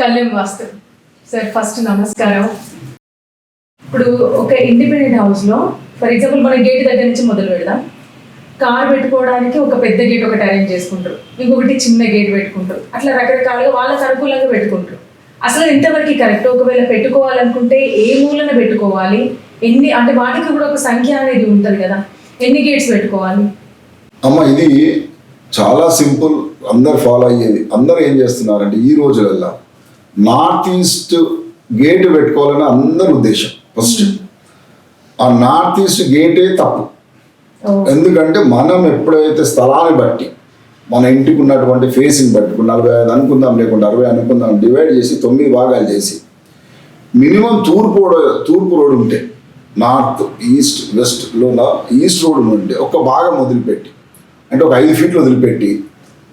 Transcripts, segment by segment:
కళ్యాణ్ వాస్తు sir first నమస్కారం. ఇప్పుడు ఒక ఇండిపెండెంట్ హౌస్లో ఫర్ ఎగ్జాంపుల్ మన గేట్ దగ్గర నుంచి మొదలు పెడదాం. కార్ పెట్టుకోవడానికి ఒక పెద్ద గేట్ ఒకటి అరేంజ్ చేసుకుంటారు. ఇంకొకటి చిన్న గేట్ పెట్టుకుంటారు. అట్లా రకరకాలుగా వాళ్ళకి అనుకూలంగా పెట్టుకుంటారు. అసలు ఎంతవరకు కరెక్ట్? ఒకవేళ పెట్టుకోవాలనుకుంటే ఏ మూలన పెట్టుకోవాలి? ఎన్ని అంటే వాటికి కూడా ఒక సంఖ్య అనేది ఉంటుంది కదా. ఎన్ని గేట్స్ పెట్టుకోవాలి? అమ్మ ఇది చాలా సింపుల్. అందరు ఫాలో అయ్యేది. అందరు ఏం చేస్తున్నారంటే ఈ రోజులల్లో నార్త్ ఈస్ట్ గేట్ పెట్టుకోవాలని అందరి ఉద్దేశం. ఫస్ట్ ఆ నార్త్ ఈస్ట్ గేటే తప్పు. ఎందుకంటే మనం ఎప్పుడైతే స్థలాన్ని బట్టి మన ఇంటికి ఉన్నటువంటి ఫేసింగ్ బట్టి నలభై ఐదు అనుకుందాం లేకుంటే అరవై అనుకుందాం డివైడ్ చేసి తొమ్మిది భాగాలు చేసి మినిమం తూర్పు తూర్పు రోడ్ ఉంటే నార్త్ ఈస్ట్ వెస్ట్లో ఈస్ట్ రోడ్ ఉంటే ఒక భాగం వదిలిపెట్టి అంటే ఒక ఐదు ఫీట్లు వదిలిపెట్టి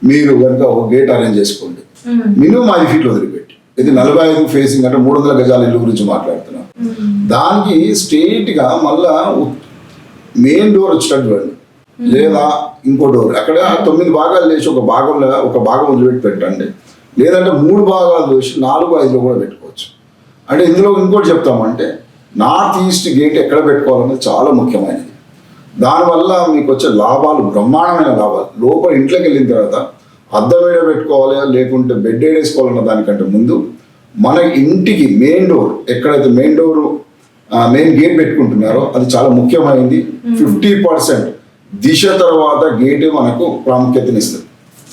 మీరు కనుక ఒక గేట్ అరేంజ్ చేసుకోండి. మ్మ్. మినిమం ఐదు ఫీట్లు వదిలిపెట్టి. ఇది నలభై ఐదు ఫేసింగ్ అంటే మూడు వందల గజాల ఇల్లు గురించి మాట్లాడుతున్నాం. దానికి స్ట్రెయిట్గా మళ్ళా మెయిన్ డోర్ వచ్చేటట్టు రండి లేదా ఇంకో డోర్ అక్కడ తొమ్మిది భాగాలు చేసి ఒక భాగంలో ఒక భాగం వదిలిపెట్టి పెట్టండి. లేదంటే మూడు భాగాలు చేసి నాలుగు ఐదులో కూడా పెట్టుకోవచ్చు. అంటే ఇందులో ఇంకోటి చెప్తామంటే నార్త్ ఈస్ట్ గేట్ ఎక్కడ పెట్టుకోవాలనేది చాలా ముఖ్యమైనది. దానివల్ల మీకు వచ్చే లాభాలు బ్రహ్మాండమైన లాభాలు. లోపల ఇంట్లోకి వెళ్ళిన తర్వాత అద్దం ఏడ పెట్టుకోవాలి లేకుంటే బెడ్ ఏడ వేసుకోవాలన్న దానికంటే ముందు మన ఇంటికి మెయిన్ డోర్ ఎక్కడైతే మెయిన్ డోర్ మెయిన్ గేట్ పెట్టుకుంటున్నారో అది చాలా ముఖ్యమైనది. ఫిఫ్టీ పర్సెంట్ దిశ తర్వాత గేటే మనకు ప్రాముఖ్యతనిస్తుంది.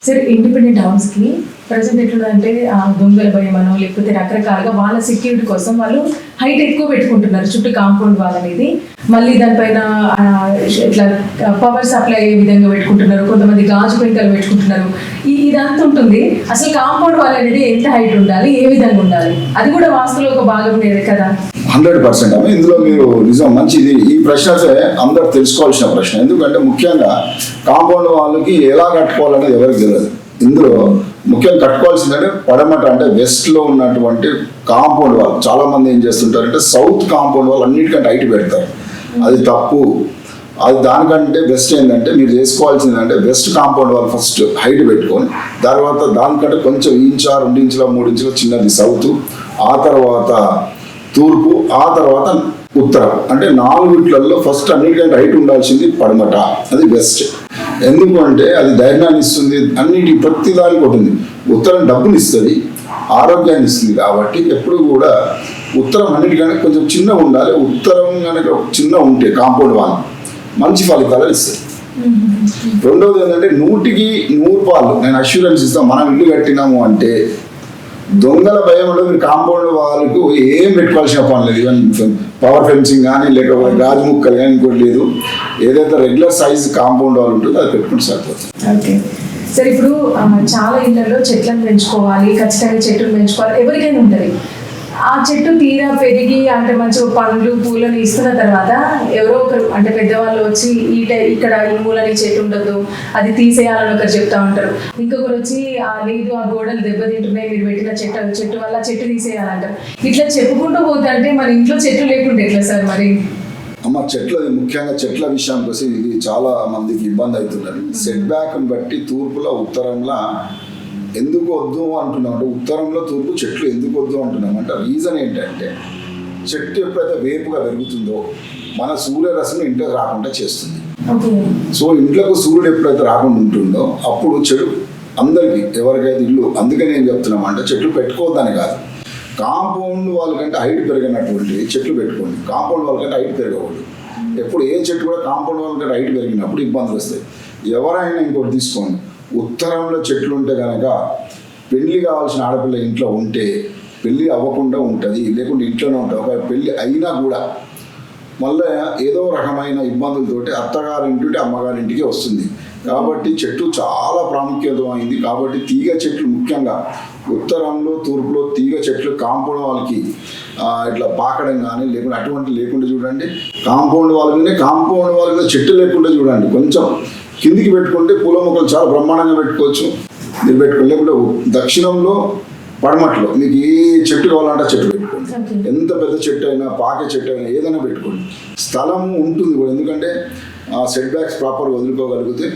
సరే ఇండిపెండెంట్ హౌస్కి ప్రజెంట్ ఎట్లుందంటే ఆ దొంగల భయం అనో లేకపోతే రకరకాలుగా వాళ్ళ సెక్యూరిటీ కోసం వాళ్ళు హైట్ ఎక్కువ పెట్టుకుంటున్నారు చుట్టూ కాంపౌండ్ వాల్ అనేది. మళ్ళీ దానిపైన ఇట్లా పవర్ సప్లై అయ్యే విధంగా పెట్టుకుంటున్నారు కొంతమంది గాజు పెంకలు పెట్టుకుంటున్నారు. ఈ ఇదంతా ఉంటుంది. అసలు కాంపౌండ్ వాల్ అనేది ఎంత హైట్ ఉండాలి ఏ విధంగా ఉండాలి? అది కూడా వాస్తులో ఒక భాగం లేదు కదా. హండ్రెడ్ పర్సెంట్ అమ్మ. ఇందులో మీరు నిజం మంచిది. ఈ ప్రశ్న అయితే అందరు తెలుసుకోవాల్సిన ప్రశ్న. ఎందుకంటే ముఖ్యంగా కాంపౌండ్ వాళ్ళకి ఎలా కట్టుకోవాలనేది ఎవరికి తెలియదు. ఇందులో ముఖ్యంగా కట్టుకోవాల్సిందంటే పడమట అంటే వెస్ట్లో ఉన్నటువంటి కాంపౌండ్ వాళ్ళు. చాలామంది ఏం చేస్తుంటారంటే సౌత్ కాంపౌండ్ వాళ్ళు అన్నిటికంటే హైట్ పెడతారు. అది తప్పు. అది దానికంటే బెస్ట్ ఏంటంటే మీరు చేసుకోవాల్సింది అంటే బెస్ట్ కాంపౌండ్ వాళ్ళు ఫస్ట్ హైట్ పెట్టుకొని తర్వాత దానికంటే కొంచెం ఇంచా రెండు ఇంచుల మూడు ఇంచుల చిన్నది సౌత్. ఆ తర్వాత తూర్పు ఆ తర్వాత ఉత్తరం. అంటే నాలుగిట్లలో ఫస్ట్ అన్నిటికంటే హైట్ ఉండాల్సింది పడమట. అది బెస్ట్ ఎందుకు అంటే అది ధైర్యాన్ని ఇస్తుంది. అన్నిటి ప్రతి దానికి ఉంటుంది ఉత్తరం డబ్బుని ఇస్తుంది ఆరోగ్యాన్ని ఇస్తుంది కాబట్టి ఎప్పుడు కూడా ఉత్తరం అన్నిటికంటే కొంచెం చిన్న ఉండాలి. ఉత్తరం కనుక చిన్న ఉంటే కాంపౌండ్ వాల్ మంచి ఫలితాలు ఇస్తుంది రెండవది ఏంటంటే నూటికి నూరు పాలు. నేను అష్యూరెన్స్ ఇస్తాను మనం ఇల్లు కట్టినాము అంటే దొంగల భయంలో మీరు కాంపౌండ్ వాళ్ళకు ఏం పెట్టుకోవాల్సిన పని లేదు. ఈవెన్ పవర్ ఫెన్సింగ్ కానీ లేకపోతే గాజు ముక్కలు కానీ ఇంకోటి లేదు. ఏదైతే రెగ్యులర్ సైజ్ కాంపౌండ్ వాళ్ళు ఉంటుందో అది పెట్టుకుంటే సరిపోతుంది. ఓకే సరే ఇప్పుడు చాలా ఇళ్ళలో చెట్లను పెంచుకోవాలి ఖచ్చితంగా చెట్టును పెంచుకోవాలి. ఎవరికైనా ఉంటుంది. ఆ చెట్టు తీరా పెరిగి అంటే మంచిగా పండ్లు పూలను ఇస్తున్న తర్వాత ఎవరో ఒకరు అంటే పెద్దవాళ్ళు వచ్చి ఈ ఇక్కడ ఈ మూలని చెట్టు ఉండదు అది తీసేయాలని ఒకరు చెప్తా ఉంటారు. ఇంకొకరు వచ్చి ఆ లేదు ఆ గోడలు దెబ్బతింటున్నాయి మీరు పెట్టిన చెట్టు చెట్టు వల్ల చెట్టు తీసేయాలంటారు ఇట్లా చెప్పుకుంటూ పోతే అంటే మన ఇంట్లో చెట్టు లేకుంటే ఎట్లా సార్ మరి? అమ్మ చెట్ల ముఖ్యంగా చెట్ల విషయానికి వస్తే ఇది చాలా మందికి ఇబ్బంది అవుతున్నది. సెట్ బ్యాక్ని బట్టి తూర్పులో ఉత్తరంలో ఎందుకు వద్దు అంటున్నాం? అంటే ఉత్తరంలో తూర్పు చెట్లు ఎందుకు వద్దు అంటున్నాం? అంటే రీజన్ ఏంటంటే చెట్టు ఎప్పుడైతే వేపుగా పెరుగుతుందో మన సూర్యరశ్మి ఇంట్లోకి రాకుండా చేస్తుంది. సో ఇంట్లోకి సూర్యుడు ఎప్పుడైతే రాకుండా ఉంటుందో అప్పుడు చెడు అందరికీ ఎవరికైతే ఇల్లు అందుకని ఏం చెప్తున్నాం అంటే చెట్లు పెట్టుకోవద్దని కాదు. కాంపౌండ్ వాళ్ళకంటే హైట్ పెరిగినటువంటి చెట్లు పెట్టుకోండి. కాంపౌండ్ వాళ్ళకంటే హైట్ పెరగకూడదు. ఎప్పుడు ఏ చెట్టు కూడా కాంపౌండ్ వాళ్ళకంటే హైట్ పెరిగినప్పుడు ఇబ్బందులు వస్తాయి. ఎవరైనా ఇంకోటి తీసుకోండి. ఉత్తరంలో చెట్లు ఉంటే కనుక పెళ్ళి కావాల్సిన ఆడపిల్ల ఇంట్లో ఉంటే పెళ్ళి అవ్వకుండా ఉంటుంది. లేకుంటే ఇంట్లోనే ఉంటుంది. ఒక పెళ్ళి అయినా కూడా మళ్ళీ ఏదో రకమైన ఇబ్బందులతోటి అత్తగారింటి అమ్మగారింటికి వస్తుంది. కాబట్టి చెట్టు చాలా ప్రాముఖ్యతమైంది కాబట్టి తీగ చెట్లు ముఖ్యంగా ఉత్తరంలో తూర్పులో తీగ చెట్లు కాంపౌండ్ వాళ్ళకి ఇట్లా పాకడం కానీ లేకుంటే అటువంటి లేకుండా చూడండి. కాంపౌండ్ వాళ్ళ మీద కాంపౌండ్ వాళ్ళ మీద చెట్టు లేకుండా చూడండి. కొంచెం కిందికి పెట్టుకుంటే పూల మొక్కలు చాలా బ్రహ్మాండంగా పెట్టుకోవచ్చు. మీరు పెట్టుకోండి లేకుంటే దక్షిణంలో పడమట్లో మీకు ఏ చెట్టు కావాలంటే చెట్టు పెట్టుకోండి. ఎంత పెద్ద చెట్టు అయినా పాకే చెట్టు అయినా ఏదైనా పెట్టుకోండి. స్థలం ఉంటుంది కూడా. ఎందుకంటే సెట్ బ్యాక్స్ ప్రాపర్ వదులుకోగలిగితే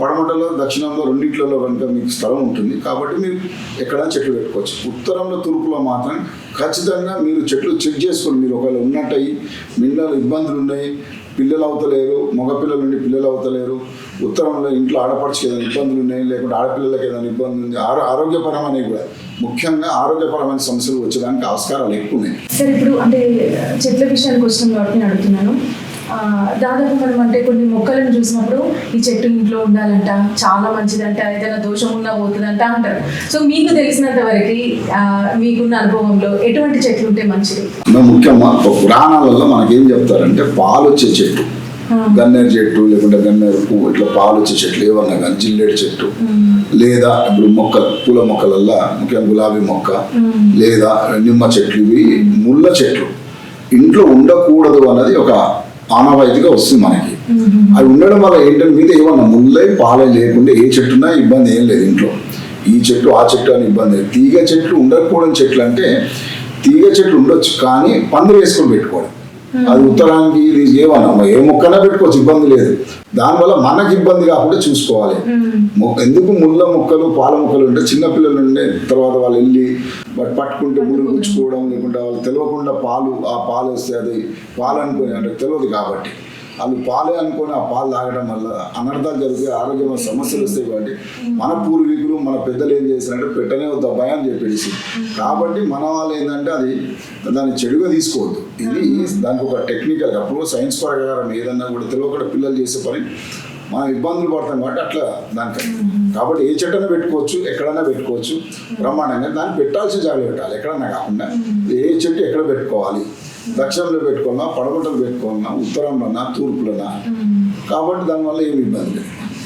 పడమటలో దక్షిణంలో రెండిట్లలో కనుక మీకు స్థలం ఉంటుంది. కాబట్టి మీరు ఎక్కడైనా చెట్లు పెట్టుకోవచ్చు. ఉత్తరంలో తూర్పులో మాత్రం ఖచ్చితంగా మీరు చెట్లు చెక్ చేసుకోండి మీరు ఒకవేళ ఉన్నట్టయి మిన్నలు ఇబ్బందులు ఉన్నాయి పిల్లలు అవుతలేరు మగపిల్లలు నుండి పిల్లలు అవుతలేరు. ఉత్తరంలో ఇంట్లో ఆడపడుచుకి ఏదైనా ఇబ్బందులు ఉన్నాయి? లేకుంటే ఆడపిల్లలకి ఏదైనా ఇబ్బంది ఉంది? ఆరో ఆరోగ్యపరమనే కూడా ముఖ్యంగా ఆరోగ్యపరమైన సమస్యలు వచ్చేదానికి ఆస్కారాలు ఎక్కువ ఉన్నాయి. సార్ ఇప్పుడు అంటే చెట్ల విషయానికి వచ్చిన కాబట్టి నేను అడుగుతున్నాను. దాదాపు మనం అంటే కొన్ని మొక్కలను చూసినప్పుడు ఈ చెట్టు ఇంట్లో ఉండాలంట చాలా మంచిదంట ఏదైనా దోషం ఉన్నా పోతుందంట అంటారు. సో మీకు తెలిసినంత వరకు మీకున్న అనుభవంలో ఎటువంటి చెట్లు ఉంటే మంచిది? ముఖ్యంగా పురాణాలలో మనకేం చెప్తారంటే పాలు వచ్చే చెట్టు గన్నేరు చెట్టు లేకుంటే గన్నేరు పువ్వు ఇట్లా పాలు వచ్చే చెట్లు ఏమన్నా కానీ జిల్లేడు చెట్టు. లేదా ఇప్పుడు మొక్కలు పూల మొక్కలల్లో ముఖ్యంగా గులాబీ మొక్క లేదా నిమ్మ చెట్లు ఇవి ముళ్ళ చెట్లు. ఇంట్లో ఉండకూడదు అన్నది ఒక ఆనవాయితీగా వస్తుంది మనకి. అవి ఉండడం వల్ల ఏంటంటే మీద ఏమన్నా ముళ్ళై పాలై లేకుండా ఏ చెట్టున్నా ఇబ్బంది ఏం లేదు ఇంట్లో. ఈ చెట్టు ఆ చెట్టు అని ఇబ్బంది లేదు. తీగ చెట్లు ఉండకూడని చెట్లు అంటే తీగ చెట్లు ఉండొచ్చు కానీ పందిరి వేసుకొని పెట్టుకోవడం. అది ఉత్తరానికి ఇది ఏమన్నా ఏ మొక్కనా పెట్టుకోవచ్చు ఇబ్బంది లేదు. దానివల్ల మనకి ఇబ్బంది కాకుండా చూసుకోవాలి. ఎందుకు ముళ్ళ మొక్కలు పాల మొక్కలు ఉంటే చిన్నపిల్లలు ఉండే తర్వాత వాళ్ళు వెళ్ళి వాటి పట్టుకుంటే ముళ్ళు గుచ్చుకోవడం లేకుంటే వాళ్ళు తెలియకుండా పాలు ఆ పాలు వస్తే అది పాలు అనుకుని అంటే తెలియదు కాబట్టి. వాళ్ళు పాలే అనుకొని ఆ పాలు తాగడం వల్ల అనర్థాలు జరిగే ఆరోగ్యమైన సమస్యలు వస్తాయి కాబట్టి మన పూర్వీకులు మన పెద్దలు ఏం చేశారంటే పెట్టనే వద్ద భయం చెప్పేసి. కాబట్టి మన వాళ్ళు ఏంటంటే అది దాన్ని చెడుగా తీసుకోవద్దు. ఇది దానికి ఒక టెక్నికల్ అప్పుడు సైన్స్ ప్రకారం ఏదన్నా కూడా తెలియకుండా పిల్లలు చేసే పని మనం ఇబ్బందులు పడతాం కాబట్టి అట్లా దానికి. కాబట్టి ఏ చెట్టైనా పెట్టుకోవచ్చు ఎక్కడైనా పెట్టుకోవచ్చు బ్రహ్మాండంగా దాన్ని పెట్టాల్సిన జాగ్రత్త పెట్టాలి. ఎక్కడన్నా కాకుండా ఏ చెట్టు ఎక్కడ పెట్టుకోవాలి? దక్షిణంలో పెట్టుకున్నా పడమటలు పెట్టుకున్నా ఉత్తరంలోనా తూర్పులోనా. కాబట్టి దానివల్ల ఏమి ఇబ్బంది లేదు